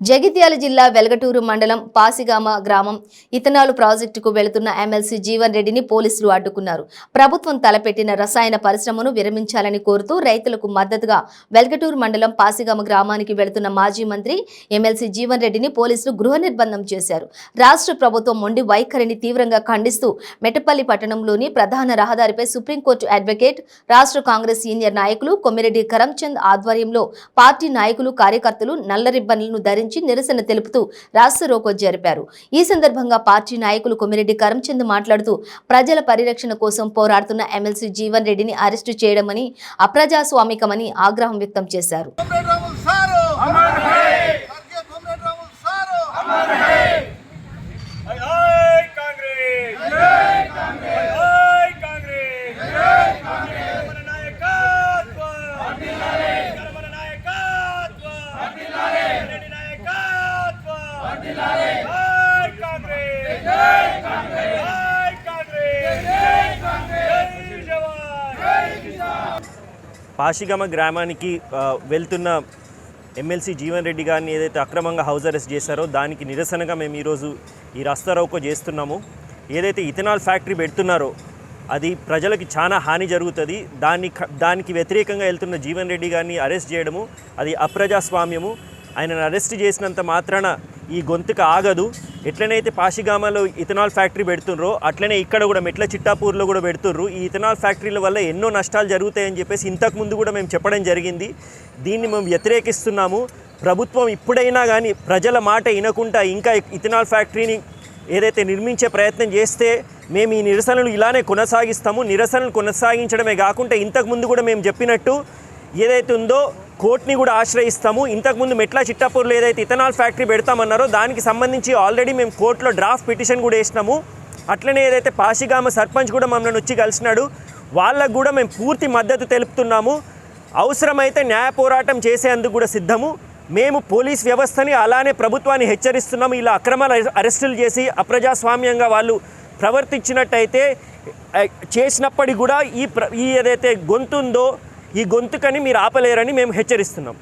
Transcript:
జగిత్యాల జిల్లా వెలగటూరు మండలం పాసిగామ గ్రామం. ఇథనాలు ప్రాజెక్టుకు వెళుతున్న ఎమ్మెల్సీ జీవన్ రెడ్డిని పోలీసులు అడ్డుకున్నారు. ప్రభుత్వం తలపెట్టిన రసాయన పరిశ్రమను విరమించాలని కోరుతూ రైతులకు మద్దతుగా వెలగటూరు మండలం పాసిగామ గ్రామానికి వెళుతున్న మాజీ మంత్రి ఎమ్మెల్సీ జీవన్ రెడ్డిని పోలీసులు గృహ నిర్బంధం చేశారు. రాష్ట్ర ప్రభుత్వం మొండి వైఖరిని తీవ్రంగా ఖండిస్తూ మెటపల్లి పట్టణంలోని ప్రధాన రహదారిపై సుప్రీంకోర్టు అడ్వకేట్ రాష్ట్ర కాంగ్రెస్ సీనియర్ నాయకులు కొమ్మిరెడ్డి కరంచంద్ ఆధ్వర్యంలో పార్టీ నాయకులు కార్యకర్తలు నల్ల రిబ్బన్లను ధరించి నిరసన తెలుపుతూ రాష్ట్ర రోకో జరిపారు. ఈ సందర్భంగా పార్టీ నాయకులు కొమ్మిరెడ్డి కరంచంద్ మాట్లాడుతూ ప్రజల పరిరక్షణ కోసం పోరాడుతున్న ఎమ్మెల్సీ జీవన్ రెడ్డిని అరెస్టు చేయడమని అప్రజాస్వామికమని ఆగ్రహం వ్యక్తం చేశారు. అమర్ హై పాషిగమ గ్రామానికి వెళ్తున్న ఎమ్మెల్సీ జీవన్ రెడ్డి గారిని ఏదైతే అక్రమంగా హౌస్ అరెస్ట్ చేశారో దానికి నిరసనగా మేము ఈరోజు ఈ రస్తారోకో చేస్తున్నాము. ఏదైతే ఇథనాల్ ఫ్యాక్టరీ పెడుతున్నారో అది ప్రజలకి చాలా హాని జరుగుతుంది. దాన్ని దానికి వ్యతిరేకంగా వెళ్తున్న జీవన్ రెడ్డి గారిని అరెస్ట్ చేయడము అది అప్రజాస్వామ్యము. ఆయనను అరెస్ట్ చేసినంత మాత్రాన ఈ గొంతుక ఆగదు. ఎట్లనైతే పాషిగామలో ఇథనాల్ ఫ్యాక్టరీ పెడుతుండ్రో అట్లనే ఇక్కడ కూడా మెట్ల చిట్టాపూర్లో కూడా పెడుతుర్రు ఈ ఇథనాల్ ఫ్యాక్టరీల వల్ల ఎన్నో నష్టాలు జరుగుతాయని చెప్పేసి ఇంతకు ముందు కూడా మేము చెప్పడం జరిగింది. దీన్ని మేము వ్యతిరేకిస్తున్నాము. ప్రభుత్వం ఇప్పుడైనా కానీ ప్రజల మాట వినకుండా ఇంకా ఇథనాల్ ఫ్యాక్టరీని ఏదైతే నిర్మించే ప్రయత్నం చేస్తే మేము ఈ నిరసనలు ఇలానే కొనసాగిస్తాము. నిరసనలు కొనసాగించడమే కాకుండా ఇంతకు ముందు కూడా మేము చెప్పినట్టు ఏదైతే ఉందో కోర్టుని కూడా ఆశ్రయిస్తాము. ఇంతకుముందు మెట్ల చిట్టాపూర్లో ఏదైతే ఇథనాల్ ఫ్యాక్టరీ పెడతామన్నారో దానికి సంబంధించి ఆల్రెడీ మేము కోర్టులో డ్రాఫ్ట్ పిటిషన్ కూడా వేసినాము. అట్లనే ఏదైతే పాషిగామ సర్పంచ్ కూడా మమ్మల్ని వచ్చి కలిసినాడు. వాళ్ళకు కూడా మేము పూర్తి మద్దతు తెలుపుతున్నాము. అవసరమైతే న్యాయ పోరాటం చేసేందుకు కూడా సిద్ధము. మేము పోలీస్ వ్యవస్థని అలానే ప్రభుత్వాన్ని హెచ్చరిస్తున్నాము. ఇలా అక్రమ అరెస్టులు చేసి అప్రజాస్వామ్యంగా వాళ్ళు ప్రవర్తించినట్టయితే చేసినప్పటికీ కూడా ఈ ప్ర ఈ ఏదైతే గొంతు ఉందో ఈ గొంతుకని మీరు ఆపలేరని మేము హెచ్చరిస్తున్నాం.